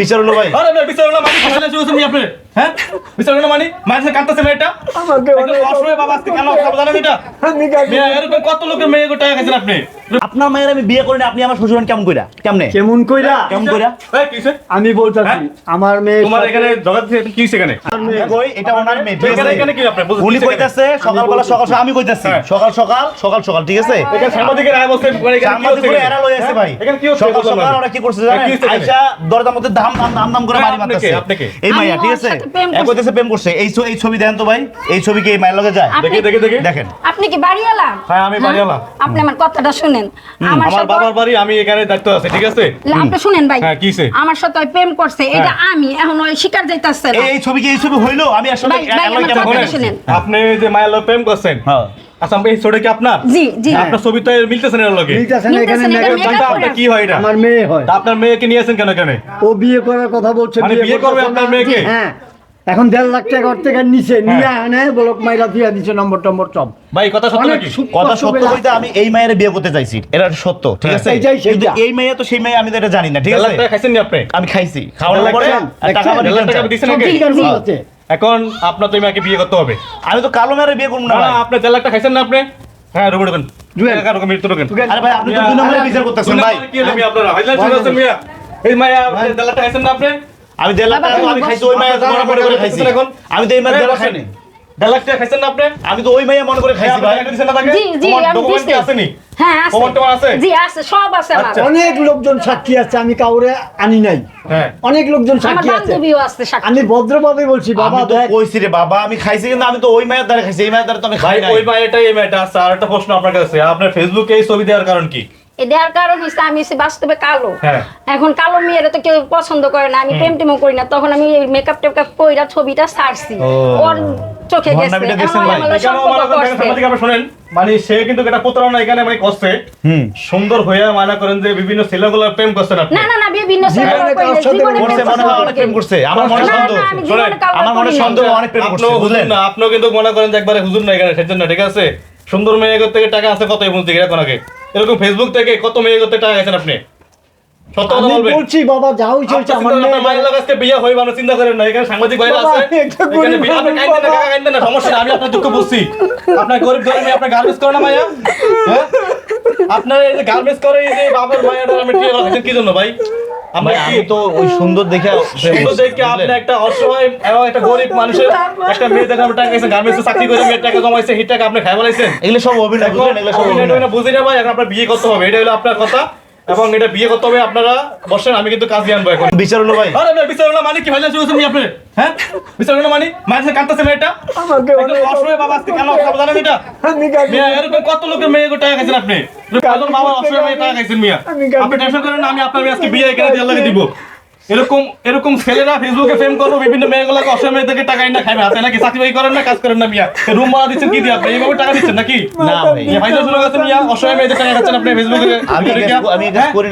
বিচার হলো ভাই? আরে ভাই বিচার না মানে খাইলে চলেছেন নি আপনি? হ্যাঁ? বিচার না মানি? মায়ের কাটতেছে মেয়েটা? আমাকে অসহায় বাবা আজকে কেন খাব জানেন এটা? আমি এরকম কত লোকের মেয়ে টাকা খাইছেন আপনি? আপনার মায়ের আমি বিয়ে করিনি আপনি আমার শ্বশুর হন কেমন কইরা? কেমনে? কেমন কইরা? কেমন কইরা? এই কিসে আমি বলতাছি হ্যাঁ? আমার মেয়ে তোমার এখানে জগৎ থেকে কি সেখানে কই এটা ওনার মেয়ে এখানে এখানে কি আপনি উনি কইতাছে সকালবেলা সকাল সকাল আমি কইতাছি হ্যাঁ। সকাল সকাল সকাল সকাল ঠিক আছে? এখানে সাংবাদিকের আয় বলছেন মানে এখানে কি সাংবাদিক হচ্ছে এরা লই আছে ভাই। এখানে কি হচ্ছে সকাল সকাল ওরা কি করছে হ্যাঁ, জানেন? আইসা দরজার মধ্যে দাম দাম দাম দাম করে হ্যাঁ, কে? মারতেছে। আপনি কে? এই মাইয়া ঠিক আছে? এক করছি। কইতেছে প্রেম করছে। এই এই ছবি দেন তো ভাই। এই ছবি কি এই মায়ের লগে যায়? দেখে দেখে দেখি দেখি। দেখেন। আপনি কি বাড়িওয়ালা? হ্যাঁ, আমি বাড়িওয়ালা। আপনি আমার কথাটা শুনেন? আমার বাবার বাড়ি আমি এখানে দায়িত্ব আছে ঠিক আছে? আপনি শুনেন ভাই। হ্যাঁ, কিসে? আমার সাথে ওই প্রেম করছে এটা আমি এখন ওই শিকার যাইতাছে না এই ছবি কি এই ছবি হইল? আমি আসলে? শুনেন। আপনি যে মায়ের প্রেম করছেন হ্যাঁ। আচ্ছা এই ছোট কি আপনার? জি জি। আপনার ছবি তো মিলতেছে না লগে। মিলতেছে না এখানে। আপনার কি হয় এটা? আমার মেয়ে হয়। আপনার মেয়েকে নিয়েছেন কেন কেন ও বিয়ে করার কথা বলছে মানে বিয়ে করবে আপনার মেয়েকে? হ্যাঁ। এখন দেড় লাখ টাকা থেকে নিচে নিয়ে আনে বলক মাইরা দিয়া দিছে নম্বর টম্বর সব। ভাই কথা সত্য নাকি? কথা সত্য বলতে আমি এই মায়ের বিয়ে করতে চাইছি। এটা সত্য ঠিক আছে? হ্যাঁ, সেইটা। কিন্তু এই মেয়ে তো সেই মেয়ে আমি এটা জানি না ঠিক আছে? টাকা খাইছেন নি আপনি? আমি খাইছি। খাওয়ার পরে টাকা? আমার টাকা দিছেন নাকি? আছে। এখন আপনার তো মেয়েকে বিয়ে করতে হবে। আমি তো কালো মেয়ের বিয়ে করব না না আপনি দেড় লাখ টাকা খাইছেন না আপনি? হ্যাঁ রুবে ঢোকেন আরে ভাই আপনি তো দুই নম্বরে বিচার করতেছেন ভাই। কি হলো আপনারা? হাইলাইট শুনেছেন মিয়া? এই মায়া দেড় লাখ টাকা খাইছেন না আপনি? আমি দেড় লাখ টাকা আমি খাইছি ওই মায়ের মনে করে করে খাইছি। এখন? আমি তো এই মায়ের দেড় লাখ খাইনি। দেড় লাখ টাকা খাইছেন না আপনি? আমি তো ওই মাইয়া মনে করে খাইছি ভাই। দিচ্ছেন না তাকে জি জি তোমার আমি document কি দিছি। আসেনি হ্যাঁ আছে। প্রমাণ আছে? জি আছে সব আছে আমার। অনেক লোকজন সাক্ষী আছে আমি কাউরে আনি নাই। হ্যাঁ। অনেক লোকজন সাক্ষী আছে। বান্ধবীও আছে সাক্ষী। আমি ভদ্রভাবে বলছি বাবা তো কইছি রে বাবা আমি খাইছি কিন্তু আমি তো ওই মায়ের দ্বারা খাইছি এই মায়ের দ্বারা তো আমি খাই নাই। ওই মায়াটাই এই মায়াটা আছে। আর একটা প্রশ্ন আপনার কাছে আপনার ফেসবুকে এই ছবি দেওয়ার কারণ কি? এ কারণ হচ্ছে আমি হচ্ছে বাস্তবে কালো। হ্যাঁ। এখন কালো মেয়েরা তো কেউ পছন্দ করে না আমি প্রেম টেমও করি না তখন আমি মেকআপ টেকআপ কইরা ছবিটা ও। ওর চোখে গেছে মনে শোনেন মানে সে কিন্তু এটা প্রতারণা এখানে মানে করছে সুন্দর হয়ে মনে করেন যে বিভিন্ন ছেলেগুলো প্রেম করছেন আপনি। না না না বিভিন্ন প্রেম মনে হয় করছে অনেক প্রেম করছে। আমার মনে সন্দেহ। আমার মনে সন্দেহ অনেক প্রেম করছে আপনিও বুঝলেন? না আপনিও কিন্তু মনে করেন যে একবারে হুজুর না এখানে সেজন্য ঠিক আছে? সুন্দর মেয়ে থেকে টাকা আছে কত এই এরকম আগে এরকম ফেসবুক থেকে কত মেয়ে করতে টাকা গেছেন আপনি? সত্য কথা বলবেন? বলছি বাবা যা হইছে হইছে, আমার আপনার মেয়ে মায়ের লোক বিয়ে হইবে আপনি চিন্তা করেন না এখানে সাংবাদিক ভাইরা আছে। এখানে বিয়ে- আপনি কাইন্দেন না কাইন্দেন না সমস্যা আমি আপনার দুঃখ বুঝছি। আপনার গরিব ধরে মেয়ে আপনার গার্মেন্টস করে না মায়া হ্যাঁ? আপনার এই যে গার্মেন্টস করে এই যে বাবার মায়ের আমি টিয়ে রাখছেন কি জন্য ভাই? আমি তো ওই সুন্দর দেখে সুন্দর দেখে আপনি একটা অসহায় এবং একটা গরিব মানুষের একটা মেয়ে দেখে আপনি টাকা গার্মেন্টসে চাকরি করে মেয়ের টাকা জমাইছে হিট টাকা আপনি খাই বলাইছেন এগুলো সব অভিনয় এগুলো সব অভিনয় বুঝি না ভাই এখন আপনার বিয়ে করতে হবে এটা হলো আপনার কথা। এবং এটা বিয়ে করতে হবে আপনারা বসেন আমি কিন্তু কাজ আনব এখন। বিচার হলো ভাই। আরে ভাই বিচার না মানে কি ভাই শুনছেন নি আপনি? হ্যাঁ? বিচার না মানে মায়ের কাটতেছে মেয়েটা আমাকে অনেক- অসহায় বাবা আজকে কেন জানেন এটা? আমি কাঁদি মিয়া এরকম কত লোকের মেয়ে টাকা খাইছেন আপনি? কজন বাবা অসহায় মেয়ে টাকা খাইছেন মিয়া? আপনি টেনশন করেন না আমি আপনার আজকে বিয়ে এখানে দিয়ে আল্লাহকে দিব। এরকম এরকম ছেলেরা ফেসবুকে ফেম করব বিভিন্ন মেয়েগুলোকে অসম থেকে টাকা না খাবে আপনি নাকি চাকরি বাকরি করেন না কাজ করেন না মিয়া? রুম ভাড়া দিচ্ছেন কি দিয়ে আপনি? এইভাবে টাকা দিচ্ছেন নাকি? না ভাই। ভাইজান শুরু মিয়া? অসহায় মেয়েদের টাকা খাচ্ছেন আপনি ফেসবুকে। আমি আমি হ্যাঁ? করি না।